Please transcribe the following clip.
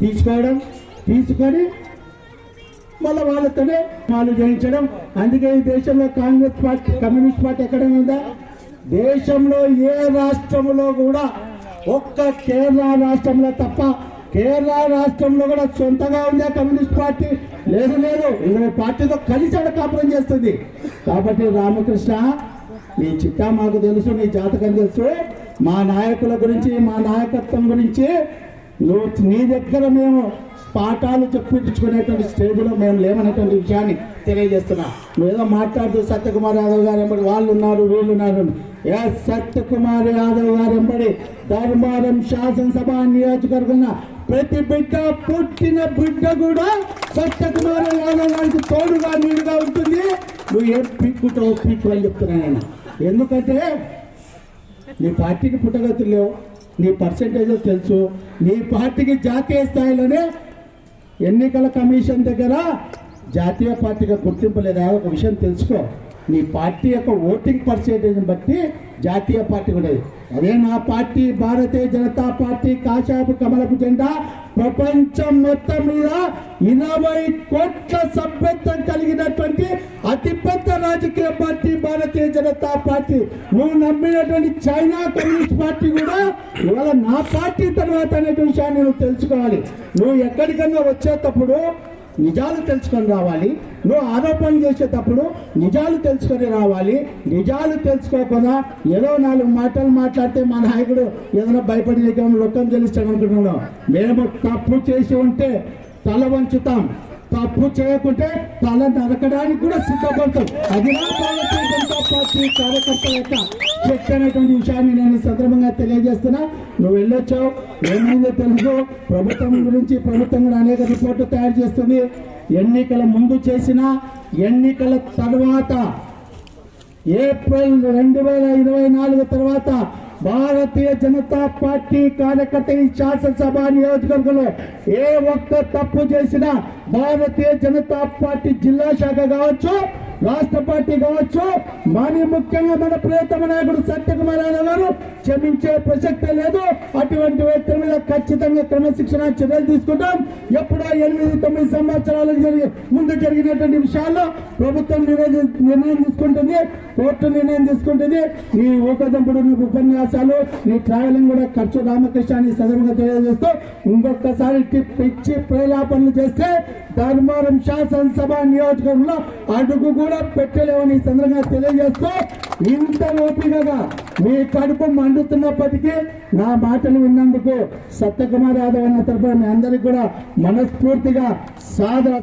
తీసుకోవడం తీసుకొని మళ్ళీ వాళ్ళతోనే వాళ్ళు జయించడం అందుకే ఈ దేశంలో కాంగ్రెస్ పార్టీ కమ్యూనిస్ట్ పార్టీ ఎక్కడ ఉందా? దేశంలో ఏ రాష్ట్రంలో కూడా ఒక్క కేరళ రాష్ట్రంలో తప్ప కేరళ రాష్ట్రంలో కూడా సొంతగా ఉందా కమ్యూనిస్ట్ పార్టీ లేదు లేదు. ఇందులో పార్టీతో కలిసి ఆడ కాపురం చేస్తుంది. కాబట్టి రామకృష్ణ నీ చిట్టా మాకు తెలుసు నీ జాతకం తెలుసు. మా నాయకుల గురించి మా నాయకత్వం గురించి నీ దగ్గర మేము పాఠాలు చెప్పించుకునేటువంటి స్టేజ్లో మేము లేమనేటువంటి విషయాన్ని తెలియజేస్తున్నా. నువ్వేదో మాట్లాడుతూ సత్యకుమార్ యాదవ్ గారు ఎంబడి వాళ్ళు ఉన్నారు వీళ్ళు ఉన్నారు ఏ సత్యకుమార్ యాదవ్ గారు ఎంబడి ధర్మారం శాసనసభ నియోజకవర్గం ప్రతి బిడ్డ పుట్టిన బిడ్డ కూడా సత్యకుమార్ యాదవ్ గారికి తోడుగా నీడుగా ఉంటుంది. నువ్వు ఏం పీక్కుంటావు పీక్కు అని చెప్తున్నాను ఎందుకంటే నీ పార్టీకి పుట్టగతులు లేవు. నీ పర్సంటేజ్ తెలుసు. నీ పార్టీకి జాతీయ స్థాయిలోనే ఎన్నికల కమిషన్ దగ్గర జాతీయ పార్టీగా గుర్తింపు లేదా ఒక విషయం తెలుసుకో. నీ పార్టీ యొక్క ఓటింగ్ పర్సంటేజ్ని బట్టి జాతీయ పార్టీ ఉండేది. అదే నా పార్టీ భారతీయ జనతా పార్టీ కాశాపు కమలపు జెండా ప్రపంచం మొత్తం మీద ఇరవై కోట్ల సభ్యత్వం కలిగినటువంటి అతిపెద్ద రాజకీయ పార్టీ భారతీయ జనతా పార్టీ. నువ్వు నమ్మినటువంటి చైనా కమ్యూనిస్ట్ పార్టీ కూడా ఇవాళ నా పార్టీ తర్వాత అనే విషయాన్ని నువ్వు తెలుసుకోవాలి. నువ్వు ఎక్కడికన్నా వచ్చేటప్పుడు నిజాలు తెలుసుకొని రావాలి. నువ్వు ఆరోపణలు చేసేటప్పుడు నిజాలు తెలుసుకొని రావాలి. నిజాలు తెలుసుకోకుండా ఏదో నాలుగు మాటలు మాట్లాడితే మా నాయకుడు ఏదైనా భయపడి దగ్గర లొక్కం అనుకుంటున్నాడు. మేము తప్పు చేసి ఉంటే తల వంచుతాం. తప్పు చేయకుంటే తల నరకడానికి కూడా సిద్ధపడతాం. అది జనతా పార్టీ కార్యకర్తల యొక్క శక్తి అనేటువంటి విషయాన్ని నేను సందర్భంగా తెలియజేస్తున్నా. నువ్వు వెళ్ళొచ్చావు ఏమైందో తెలుసు. ప్రభుత్వం గురించి ప్రభుత్వం కూడా అనేక రిపోర్టు తయారు చేస్తుంది. ఎన్నికల ముందు చేసిన ఎన్నికల తర్వాత ఏప్రిల్ రెండు వేల ఇరవై నాలుగు తర్వాత భారతీయ జనతా పార్టీ కార్యకర్త ఈ శాసనసభ నియోజకవర్గంలో ఏ ఒక్క తప్పు చేసినా భారతీయ జనతా పార్టీ జిల్లా శాఖ కావచ్చు రాష్ట్ర పార్టీ కావచ్చు మరి ముఖ్యంగా మన ప్రియతమ నాయకుడు సత్యకుమార్ యాదవ్ గారు క్షమించే ప్రసక్తే లేదు. అటువంటి వ్యక్తుల మీద ఖచ్చితంగా క్రమశిక్షణ చర్యలు తీసుకుంటాం. ఎప్పుడో ఎనిమిది తొమ్మిది సంవత్సరాలు జరిగి ముందు జరిగినటువంటి విషయాల్లో ప్రభుత్వం నిర్ణయం నిర్ణయం తీసుకుంటుంది. కోర్టు నిర్ణయం తీసుకుంటుంది. నీ ఊకదంపుడు నీ ఉపన్యాసాలు నీ ట్రావెలింగ్ కూడా ఖర్చు రామకృష్ణ అని తెలియజేస్తూ ఇంకొకసారి టిప్ ఇచ్చి ప్రేలాపనలు చేస్తే ధర్మారం శాసనసభ నియోజకవర్గంలో అడుగు కూడా పెట్టలేవని సందర్భంగా తెలియజేస్తూ ఇంత ఓపికగా మీ కడుపు మండుతున్నప్పటికీ నా మాటలు విన్నందుకు సత్యకుమార్ యాదవ్ అన్న తరఫున మీ అందరికీ కూడా మనస్ఫూర్తిగా సాధన